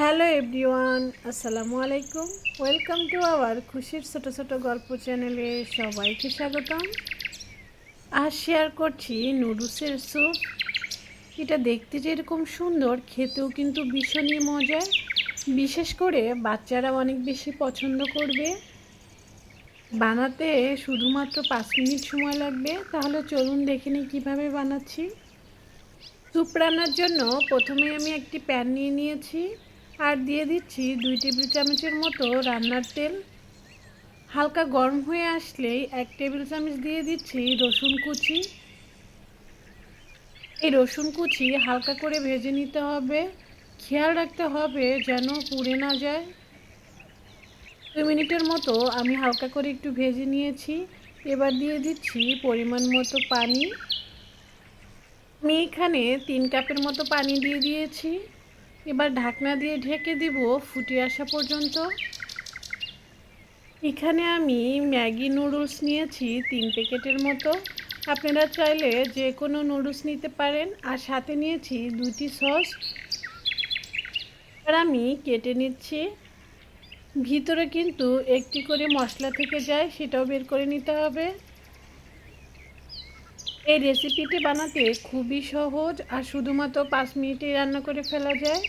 Hello everyone, আসসালামু আলাইকুম। Welcome to our খুশির ছোট ছোট গল্প চ্যানেলে সবাইকে স্বাগতম। আর শেয়ার করছি নুডলসের স্যুপ। এটা দেখতে যেরকম সুন্দর, খেতেও কিন্তু ভীষণই মজা বিশেষ করে বাচ্চারা অনেক বেশি পছন্দ করবে। বানাতে শুধুমাত্র পাঁচ মিনিট সময় লাগবে। তাহলে চলুন দেখে নিই কীভাবে বানাচ্ছি। স্যুপ রান্নার জন্য প্রথমে আমি একটি প্যান নিয়ে নিয়েছি। আর দিয়ে দিচ্ছি দুই টেবিল চামচের মতো রান্নার তেল। হালকা গরম হয়ে আসলেই এক টেবিল চামচ দিয়ে দিচ্ছি রসুন কুচি। এই রসুন কুচি হালকা করে ভেজে নিতে হবে। খেয়াল রাখতে হবে যেন পুড়ে না যায়। দু মিনিটের মতো আমি হালকা করে একটু ভেজে নিয়েছি। এবার দিয়ে দিচ্ছি পরিমাণ মতো পানি। আমি এখানে তিন কাপের মতো পানি দিয়ে দিয়েছি। এবার ঢাকনা দিয়ে ঢেকে দিব ফুটে আসা পর্যন্ত। এখানে আমি ম্যাগি নুডলস নিয়েছি তিন প্যাকেটের মতো। আপনারা চাইলে যে কোনো নুডলস নিতে পারেন। আর সাথে নিয়েছি দুটি সস। আর আমি কেটে নিচ্ছি। ভিতরে কিন্তু একটি করে মশলা থেকে যায়, সেটাও বের করে নিতে হবে। এই রেসিপিটি বানাতে খুবই সহজ আর শুধুমাত্র পাঁচ মিনিটেই রান্না করে ফেলা যায়।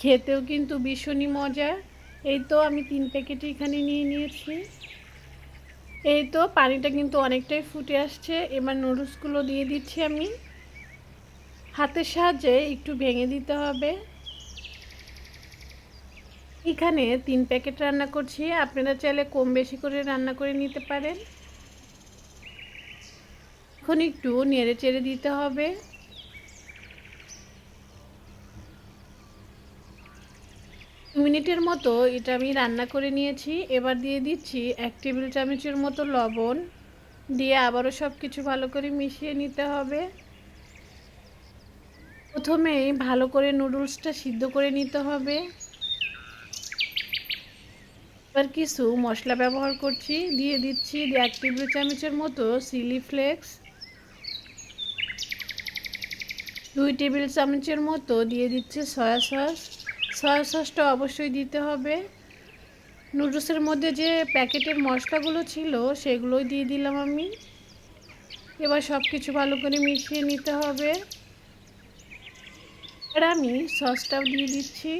খেতেও কিন্তু ভীষণই মজা। এই তো আমি তিন প্যাকেট এখানে নিয়ে নিয়েছি। এই তো পানিটা কিন্তু অনেকটাই ফুটে আসছে। এবার নুডলসগুলো দিয়ে দিচ্ছি আমি। হাতের সাহায্যে একটু ভেঙে দিতে হবে। এখানে তিন প্যাকেট রান্না করছি। আপনারা চাইলে কম বেশি করে রান্না করে নিতে পারেন। এখন একটু নেড়ে চেড়ে দিতে হবে। মিনিটের মতো এটা আমি রান্না করে নিয়েছি। এবার দিয়ে দিচ্ছি এক টেবিল চামচের মতো লবণ। দিয়ে আবারও সব কিছু ভালো করে মিশিয়ে নিতে হবে। প্রথমেই ভালো করে নুডলসটা সিদ্ধ করে নিতে হবে। এবার কিছু মশলা ব্যবহার করছি। দিয়ে দিচ্ছি এক টেবিল চামচের মতো চিলি ফ্লেক্স। দুই টেবিল চামচের মতো দিয়ে দিচ্ছে সয়া সস। সয়া সসটা অবশ্যই দিতে হবে। নুডলসের মধ্যে যে প্যাকেটের মশলাগুলো ছিল, সেগুলোই দিয়ে দিলাম আমি। এবার সব কিছু ভালো করে মিশিয়ে নিতে হবে। আর আমি সসটাও দিয়ে দিচ্ছি।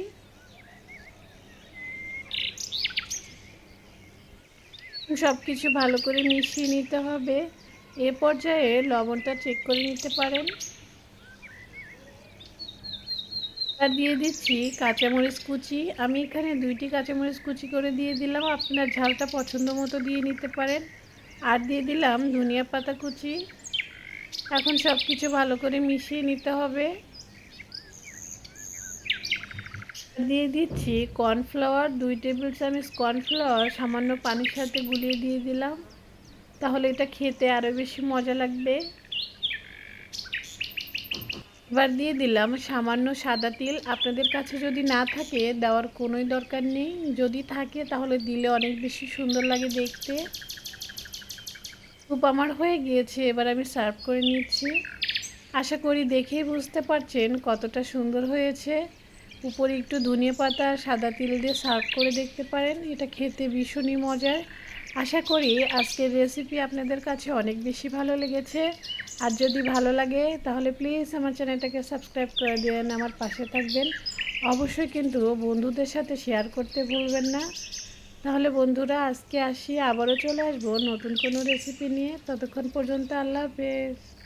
সব কিছু ভালো করে মিশিয়ে নিতে হবে। এ পর্যায়ে লবণটা চেক করে নিতে পারেন। আর দিয়ে দিচ্ছি কাঁচামরিচ কুচি। আমি এখানে দুইটি কাঁচামরিচ কুচি করে দিয়ে দিলাম। আপনার ঝালটা পছন্দ মতো দিয়ে নিতে পারেন। আর দিয়ে দিলাম ধনিয়া পাতা কুচি। এখন সব কিছু ভালো করে মিশিয়ে নিতে হবে। দিয়ে দিচ্ছি কর্নফ্লাওয়ার। দুই টেবিল চামচ কর্নফ্লাওয়ার। সামান্য পানির সাথে গুলিয়ে দিয়ে দিলাম। তাহলে এটা খেতে আরও বেশি মজা লাগবে। এবার দিয়ে দিলাম সামান্য সাদা তিল। আপনাদের কাছে যদি না থাকে, দেওয়ার কোনোই দরকার নেই। যদি থাকে, তাহলে দিলে অনেক বেশি সুন্দর লাগে দেখতে। স্যুপ আমার হয়ে গিয়েছে, এবার আমি সার্ভ করে নিচ্ছি। আশা করি দেখেই বুঝতে পারছেন কতটা সুন্দর হয়েছে। উপরে একটু ধনিয়া পাতা সাদা তিল দিয়ে সার্ভ করে দেখতে পারেন। এটা খেতে ভীষণই মজার। আশা করি আজকের রেসিপি আপনাদের কাছে অনেক বেশি ভালো লেগেছে। আর যদি ভালো লাগে, তাহলে প্লিজ আমার চ্যানেলটাকে সাবস্ক্রাইব করে দেন আমার পাশে থাকবেন। অবশ্যই কিন্তু বন্ধুদের সাথে শেয়ার করতে ভুলবেন না। তাহলে বন্ধুরা, আজকে আসি, আবারও চলে আসব নতুন কোনো রেসিপি নিয়ে। ততক্ষণ পর্যন্ত আল্লাহ হাফেজ।